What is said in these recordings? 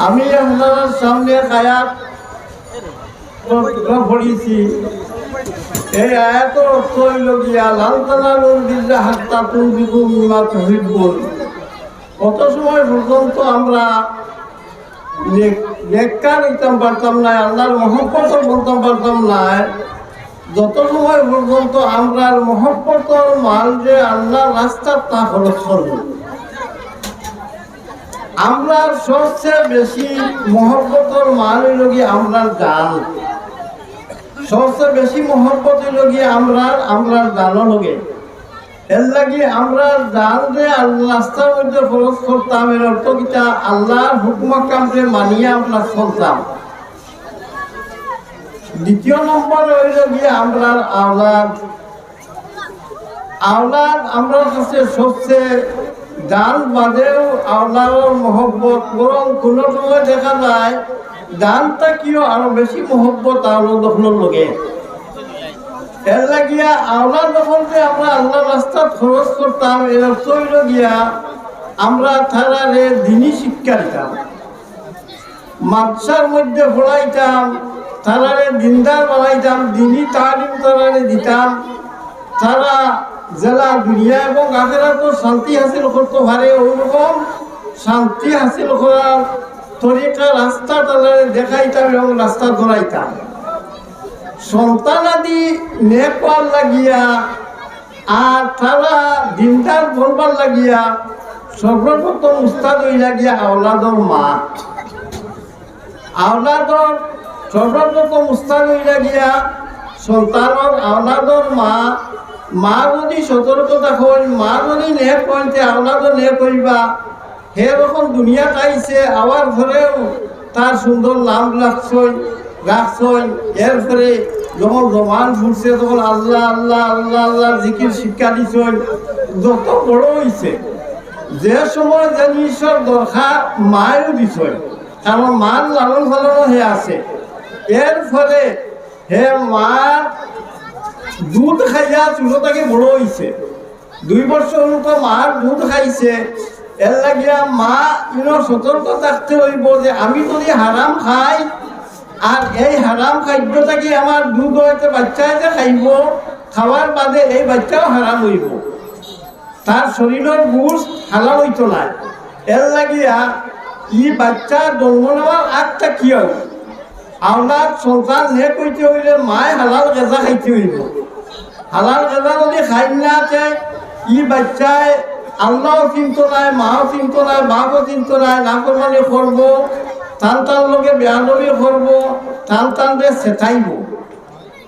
আমি আপনার সামনে আয়াত পড়িয়েছি এই আয়াত অর্থ হইল গিয়া, লাল মিমা তহিবুল কত সময় পর্যন্ত আমরা নেককার হইতাম পারতাম না আল্লাহর মহব্বত বলতাম পারতাম না যত সময় পর্যন্ত আমরা মহব্বতর মাল যে আল্লাহ রাস্তা তা খরচ করব। আমরা সবচেয়ে বেশি মহব্বতর মাল হইল গিয়ে আমরা গান সবচেয়ে বেশি মহব্বত হইল আমরা আমরা গানও লগে। এর লাগি আমরা জান যে রাস্তার মধ্যে খরচ করতাম, এর অর্থ কিটা আল্লাহর হুকুম কামকে মানিয়ে আমরা চলতাম। দ্বিতীয় নম্বর হইল গিয়ে আমরা আওলাদ। আওলাদ আমরা কাছে সবচেয়ে গান বাদেও আওলাদর মহব্বত বরং কোনো সময় দেখা যায় গানটা কিও আরও বেশি মহব্বত আওলাদ দখলের লগে যে আমরা আল্লাহ করতাম আমরা দিতাম। মধ্যে তালিম তারারে দিতাম। তারা জেলা দুনিয়া এবং আগেরা তো শান্তি হাসিল করতে পারে ওইরকম শান্তি হাসিল করার তরিকা রাস্তা তাদের দেখাইতাম এবং রাস্তা ধরাইতাম। সন্তানাদি নেপাল লাগিয়া আর তারা দিনদার বলবার লাগিয়া সর্বপ্রথম উস্তাদ হই লাগিয়া আওলাদর মা। আওলাদর সর্বপ্রথম উস্তাদ হই লাগিয়া সন্তানর আওলাদর মা মা যদি সতর্কতা হল মা যদি নে কইতে আওলাদও নে কইবা হে রকম দুনিয়া খাইছে আওয়ার ঘরেও তার সুন্দর নাম রাখছই রাখছই। এরপরে যখন জমান ফুটছে, তখন আল্লাহ আল্লাহ আল্লাহ আল্লাহ জিকির শিক্ষা দিছই। যত বড় হইছে, যে সময় জিনিসের দরকার মায়েরও দিছই। কারণ মার লালন পালনও হে আছে। এর ফলে হে মার দুধ খাইয়া চুলোটাকে বড় হইছে। দুই বছর মতো মার দুধ খাইছে। এর লাগিয়া মা ইনো সতর্ক থাকতে হইব যে আমি যদি হারাম খাই, আর এই হারাম খাদ্যটাকে আমার দুধ হইতে বাচ্চায় যে খাইব, খাওয়ার বাদে এই বাচ্চাও হারাম হইব। তার শরীরের বুঝ হালাল হইতো না। এর লাগিয়া ই বাচ্চা জন্ম নেওয়ার আগটা কি হবে আপনার সন্তান নে কইতে হইলে মায় হালাল গেজা খাইতে হইব। হালাল গেজা যদি খাই না চায় ই বাচ্চায় আল্লাহও চিন্ত নাই মাও চিন্ত নাই বাপও চিন্ত নাই নাকরমানি করব টান টান লোকে বেয়াদবি করব টান টান রে সেটাইব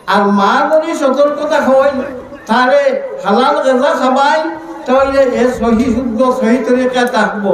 আর মা যদি সতর্কতা হয় তারে হালাল গেজা খাবাই, তাহলে এ সহি শুদ্ধ সহি তরিকা থাকব